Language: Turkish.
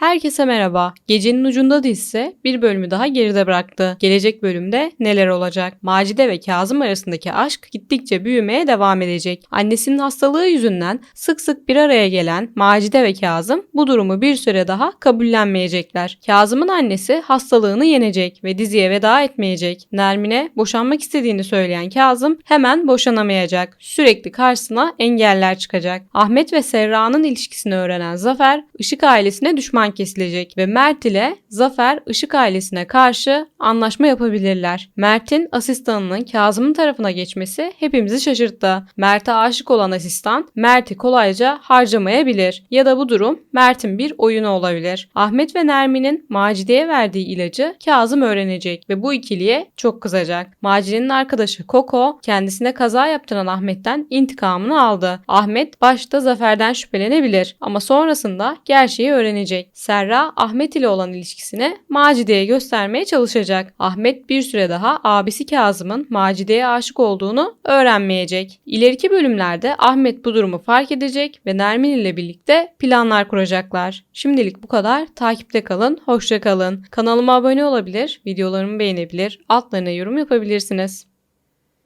Herkese merhaba. Gecenin ucunda dizisi bir bölümü daha geride bıraktı. Gelecek bölümde neler olacak? Macide ve Kazım arasındaki aşk gittikçe büyümeye devam edecek. Annesinin hastalığı yüzünden sık sık bir araya gelen Macide ve Kazım bu durumu bir süre daha kabullenmeyecekler. Kazım'ın annesi hastalığını yenecek ve diziye veda etmeyecek. Nermin'e boşanmak istediğini söyleyen Kazım hemen boşanamayacak. Sürekli karşısına engeller çıkacak. Ahmet ve Serra'nın ilişkisini öğrenen Zafer, Işık ailesine düşman kesilecek ve Mert ile Zafer Işık ailesine karşı anlaşma yapabilirler. Mert'in asistanının Kazım'ın tarafına geçmesi hepimizi şaşırttı. Mert'e aşık olan asistan Mert'i kolayca harcamayabilir ya da bu durum Mert'in bir oyunu olabilir. Ahmet ve Nermin'in Macide'ye verdiği ilacı Kazım öğrenecek ve bu ikiliye çok kızacak. Macide'nin arkadaşı Koko kendisine kaza yaptıran Ahmet'ten intikamını aldı. Ahmet başta Zafer'den şüphelenebilir ama sonrasında gerçeği öğrenecek. Serra Ahmet ile olan ilişkisini Macide'ye göstermeye çalışacak. Ahmet bir süre daha abisi Kazım'ın Macide'ye aşık olduğunu öğrenmeyecek. İleriki bölümlerde Ahmet bu durumu fark edecek ve Nermin ile birlikte planlar kuracaklar. Şimdilik bu kadar. Takipte kalın, hoşça kalın. Kanalıma abone olabilir, videolarımı beğenebilir, altlarına yorum yapabilirsiniz.